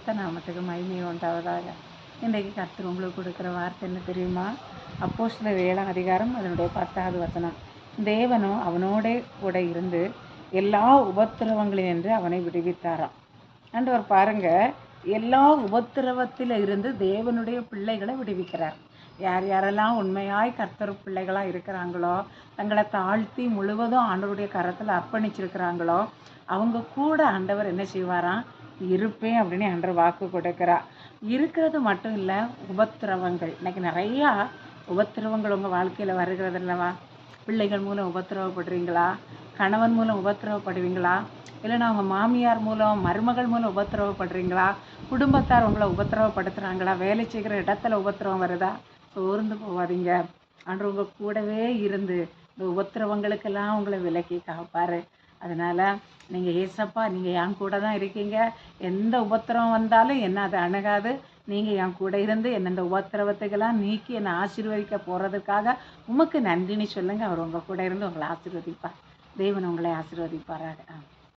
பரிசுத்த நாமத்துக்கு மகிமை உண்டாவதாக. இன்றைக்கு கர்த்தர் உங்களுக்கு கொடுக்குற வார்த்தை என்ன தெரியுமா? அப்போஸ்தலர் ஏழாம் அதிகாரம் அதனுடைய பத்தாவது வசனம். தேவனோ அவனோட கூட இருந்து எல்லா உபத்திரவங்களில் என்று அவனை விடுவித்தாராம். ஆண்டவர் பாருங்க எல்லா உபத்திரவத்தில் இருந்து தேவனுடைய பிள்ளைகளை விடுவிக்கிறார். யார் யாரெல்லாம் உண்மையாய் கர்த்தர் பிள்ளைகளாக இருக்கிறாங்களோ தங்களை தாழ்த்தி முழுவதும் ஆண்டவருடைய கரத்தில் அர்ப்பணிச்சிருக்கிறாங்களோ அவங்க கூட ஆண்டவர் என்ன செய்வாராம்? இருப்பேன் அப்படின்னு அன்று வாக்கு கொடுக்குறா. இருக்கிறது மட்டும் இல்லை உபத்திரவங்கள். இன்னைக்கு நிறையா உபத்திரவங்கள் உங்கள் வாழ்க்கையில் வருகிறது இல்லைவா பிள்ளைகள் மூலம் உபத்திரவப்படுறீங்களா? கணவன் மூலம் உபத்திரவப்படுவீங்களா? இல்லைன்னா உங்கள் மாமியார் மூலம் மருமகள் மூலம் உபத்திரவப்படுறீங்களா? குடும்பத்தார் உங்களை உபத்திரவப்படுத்துகிறாங்களா வேலை செய்கிற இடத்துல உபத்திரவம் வருதா? சோர்ந்து போகாதீங்க அன்று உங்கள் கூடவே இருந்து இந்த உபத்திரவங்களுக்கெல்லாம் உங்களை விலக்கி காப்பார் அதனால் நீங்கள் ஏசப்பா நீங்கள் என் கூட தான் இருக்கீங்க. எந்த உபத்திரவம் வந்தாலும் என்ன அதை அணுகாது. நீங்கள் என் கூட இருந்து என்னெந்த உபத்திரவத்துக்கெல்லாம் நீக்கி என்னை ஆசீர்வதிக்க போகிறதுக்காக உமக்கு நன்றின்னு சொல்லுங்கள் அவர் உங்கள் கூட இருந்து உங்களை ஆசீர்வதிப்பார். தேவன் உங்களை ஆசீர்வதிப்பாராக. ஆ